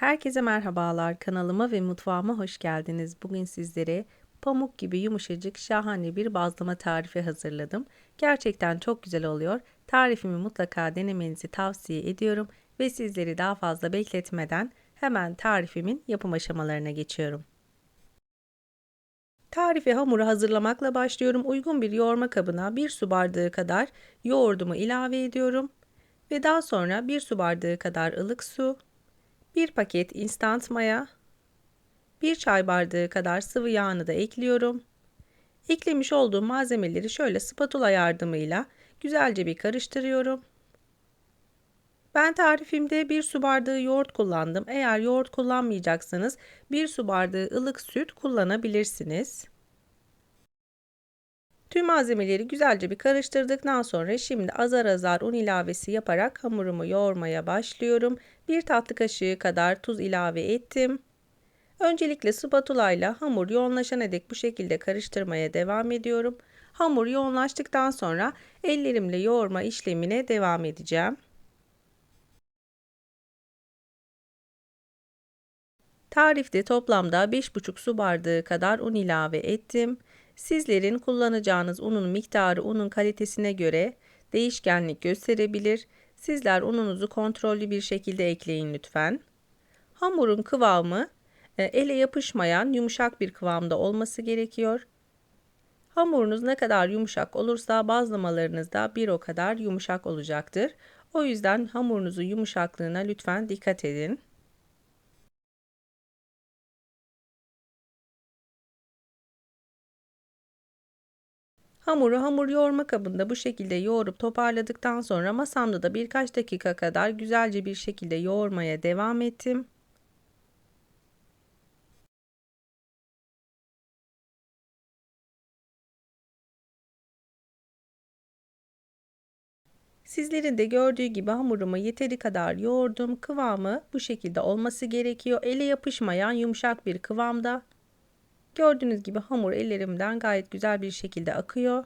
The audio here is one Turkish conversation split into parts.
Herkese merhabalar. Kanalıma ve mutfağıma hoş geldiniz. Bugün sizlere pamuk gibi yumuşacık şahane bir bazlama tarifi hazırladım. Gerçekten çok güzel oluyor. Tarifimi mutlaka denemenizi tavsiye ediyorum ve sizleri daha fazla bekletmeden hemen tarifimin yapım aşamalarına geçiyorum. Tarifi hamuru hazırlamakla başlıyorum. Uygun bir yoğurma kabına 1 su bardağı kadar yoğurdumu ilave ediyorum ve daha sonra 1 su bardağı kadar ılık su 1 paket instant maya, 1 çay bardağı kadar sıvı yağını da ekliyorum. Eklemiş olduğum malzemeleri şöyle spatula yardımıyla güzelce bir karıştırıyorum. Ben tarifimde 1 su bardağı yoğurt kullandım. Eğer yoğurt kullanmayacaksanız 1 su bardağı ılık süt kullanabilirsiniz. Tüm malzemeleri güzelce bir karıştırdıktan sonra şimdi azar azar un ilavesi yaparak hamurumu yoğurmaya başlıyorum. Bir tatlı kaşığı kadar tuz ilave ettim. Öncelikle spatula ile hamur yoğunlaşana dek bu şekilde karıştırmaya devam ediyorum. Hamur yoğunlaştıktan sonra ellerimle yoğurma işlemine devam edeceğim. Tarifte toplamda 5,5 su bardağı kadar un ilave ettim. Sizlerin kullanacağınız unun miktarı unun kalitesine göre değişkenlik gösterebilir. Sizler ununuzu kontrollü bir şekilde ekleyin lütfen. Hamurun kıvamı e, ele yapışmayan yumuşak bir kıvamda olması gerekiyor. Hamurunuz ne kadar yumuşak olursa bazlamalarınız da bir o kadar yumuşak olacaktır. O yüzden hamurunuzun yumuşaklığına lütfen dikkat edin. Hamuru hamur yoğurma kabında bu şekilde yoğurup toparladıktan sonra masamda da birkaç dakika kadar güzelce bir şekilde yoğurmaya devam ettim. Sizlerin de gördüğü gibi hamurumu yeteri kadar yoğurdum. Kıvamı bu şekilde olması gerekiyor. Ele yapışmayan yumuşak bir kıvamda. Gördüğünüz gibi hamur ellerimden gayet güzel bir şekilde akıyor.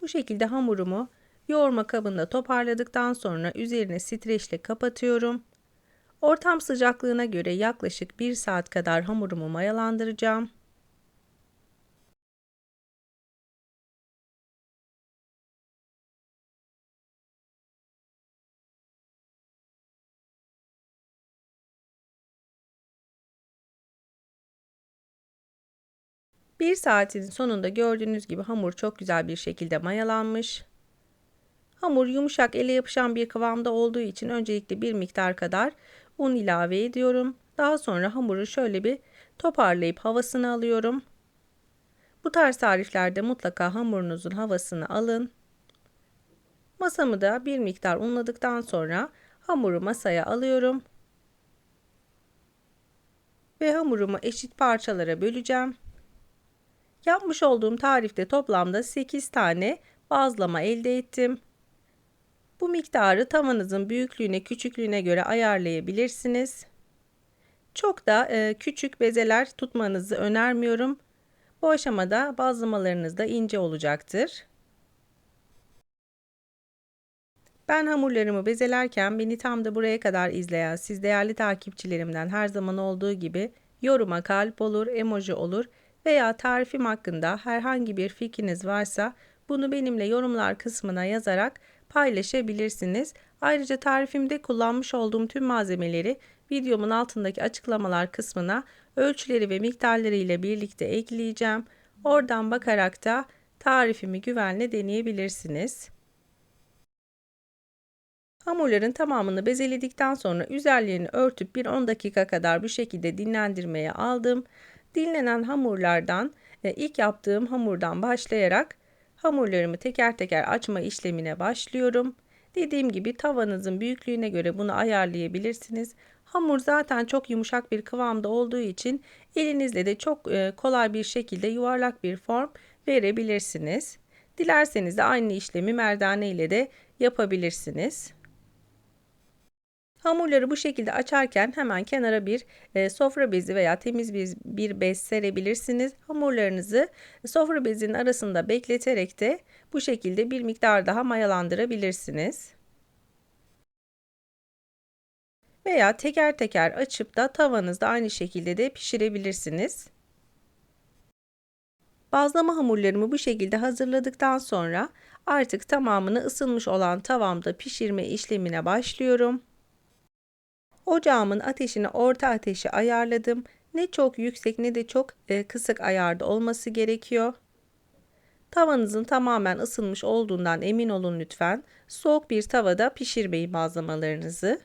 Bu şekilde hamurumu yoğurma kabında toparladıktan sonra üzerine streçle kapatıyorum. Ortam sıcaklığına göre yaklaşık 1 saat kadar hamurumu mayalandıracağım. Bir saatin sonunda gördüğünüz gibi hamur çok güzel bir şekilde mayalanmış. Hamur yumuşak ele yapışan bir kıvamda olduğu için öncelikle bir miktar kadar un ilave ediyorum. Daha sonra hamuru şöyle bir toparlayıp havasını alıyorum. Bu tarz tariflerde mutlaka hamurunuzun havasını alın. Masamı da bir miktar unladıktan sonra hamuru masaya alıyorum. Ve hamurumu eşit parçalara böleceğim. Yapmış olduğum tarifte toplamda 8 tane bazlama elde ettim. Bu miktarı tavanızın büyüklüğüne küçüklüğüne göre ayarlayabilirsiniz. Çok da e, küçük bezeler tutmanızı önermiyorum. Bu aşamada bazlamalarınız da ince olacaktır. Ben hamurlarımı bezelerken beni tam da buraya kadar izleyen siz değerli takipçilerimden her zaman olduğu gibi yoruma kalp olur, emoji olur veya tarifim hakkında herhangi bir fikriniz varsa bunu benimle yorumlar kısmına yazarak paylaşabilirsiniz. Ayrıca tarifimde kullanmış olduğum tüm malzemeleri videomun altındaki açıklamalar kısmına ölçüleri ve miktarları ile birlikte ekleyeceğim. Oradan bakarak da tarifimi güvenle deneyebilirsiniz. Hamurların tamamını bezeledikten sonra üzerlerini örtüp bir 10 dakika kadar bu şekilde dinlendirmeye aldım. Dinlenen hamurlardan e, ilk yaptığım hamurdan başlayarak hamurlarımı teker teker açma işlemine başlıyorum. Dediğim gibi tavanızın büyüklüğüne göre bunu ayarlayabilirsiniz. Hamur zaten çok yumuşak bir kıvamda olduğu için elinizle de çok e, kolay bir şekilde yuvarlak bir form verebilirsiniz. Dilerseniz de aynı işlemi merdane ile de yapabilirsiniz. Hamurları bu şekilde açarken hemen kenara bir e, sofra bezi veya temiz bir, bir bez serebilirsiniz. Hamurlarınızı sofra bezinin arasında bekleterek de bu şekilde bir miktar daha mayalandırabilirsiniz. Veya teker teker açıp da tavanızda aynı şekilde de pişirebilirsiniz. Bazlama hamurlarımı bu şekilde hazırladıktan sonra artık tamamını ısınmış olan tavamda pişirme işlemine başlıyorum. Ocağımın ateşini orta ateşe ayarladım. Ne çok yüksek ne de çok e, kısık ayarda olması gerekiyor. Tavanızın tamamen ısınmış olduğundan emin olun lütfen. Soğuk bir tavada pişirmeyin bazlamalarınızı.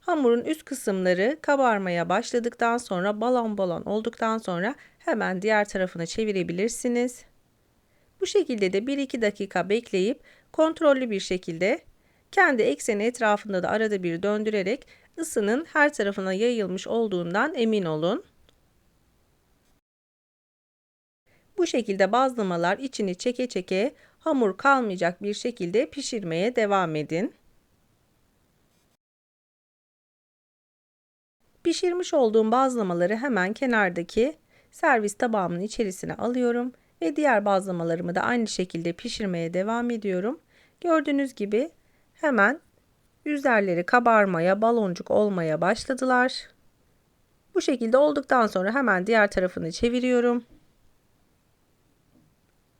Hamurun üst kısımları kabarmaya başladıktan sonra balon balon olduktan sonra hemen diğer tarafına çevirebilirsiniz. Bu şekilde de 1-2 dakika bekleyip kontrollü bir şekilde kendi ekseni etrafında da arada bir döndürerek ısının her tarafına yayılmış olduğundan emin olun. Bu şekilde bazlamalar içini çeke çeke hamur kalmayacak bir şekilde pişirmeye devam edin. Pişirmiş olduğum bazlamaları hemen kenardaki servis tabağımın içerisine alıyorum ve diğer bazlamalarımı da aynı şekilde pişirmeye devam ediyorum. Gördüğünüz gibi hemen üzerleri kabarmaya, baloncuk olmaya başladılar. Bu şekilde olduktan sonra hemen diğer tarafını çeviriyorum.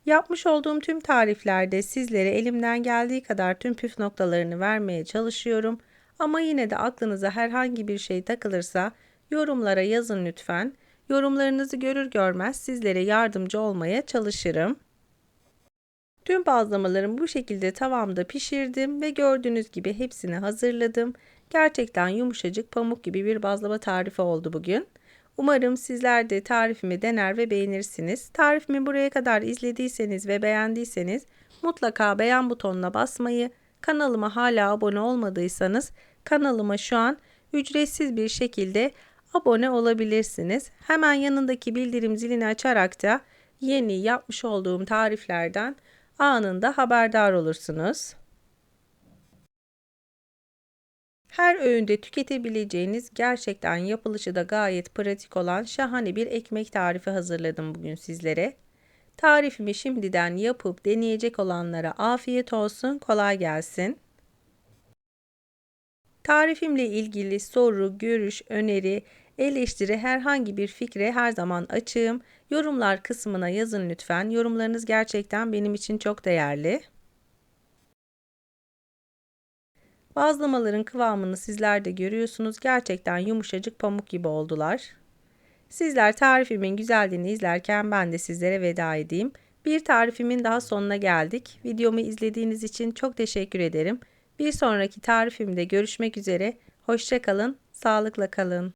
Yapmış olduğum tüm tariflerde sizlere elimden geldiği kadar tüm püf noktalarını vermeye çalışıyorum. Ama yine de aklınıza herhangi bir şey takılırsa yorumlara yazın lütfen. Yorumlarınızı görür görmez sizlere yardımcı olmaya çalışırım. Tüm bazlamalarımı bu şekilde tavamda pişirdim ve gördüğünüz gibi hepsini hazırladım. Gerçekten yumuşacık pamuk gibi bir bazlama tarifi oldu bugün. Umarım sizler de tarifimi dener ve beğenirsiniz. Tarifimi buraya kadar izlediyseniz ve beğendiyseniz mutlaka beğen butonuna basmayı, kanalıma hala abone olmadıysanız kanalıma şu an ücretsiz bir şekilde abone olabilirsiniz. Hemen yanındaki bildirim zilini açarak da yeni yapmış olduğum tariflerden anında haberdar olursunuz. Her öğünde tüketebileceğiniz gerçekten yapılışı da gayet pratik olan şahane bir ekmek tarifi hazırladım bugün sizlere. Tarifimi şimdiden yapıp deneyecek olanlara afiyet olsun, kolay gelsin. Tarifimle ilgili soru, görüş, öneri, eleştiri herhangi bir fikre her zaman açığım. Yorumlar kısmına yazın lütfen. Yorumlarınız gerçekten benim için çok değerli. Bazlamaların kıvamını sizler de görüyorsunuz. Gerçekten yumuşacık pamuk gibi oldular. Sizler tarifimin güzelliğini izlerken ben de sizlere veda edeyim. Bir tarifimin daha sonuna geldik. Videomu izlediğiniz için çok teşekkür ederim. Bir sonraki tarifimde görüşmek üzere. Hoşçakalın, sağlıkla kalın.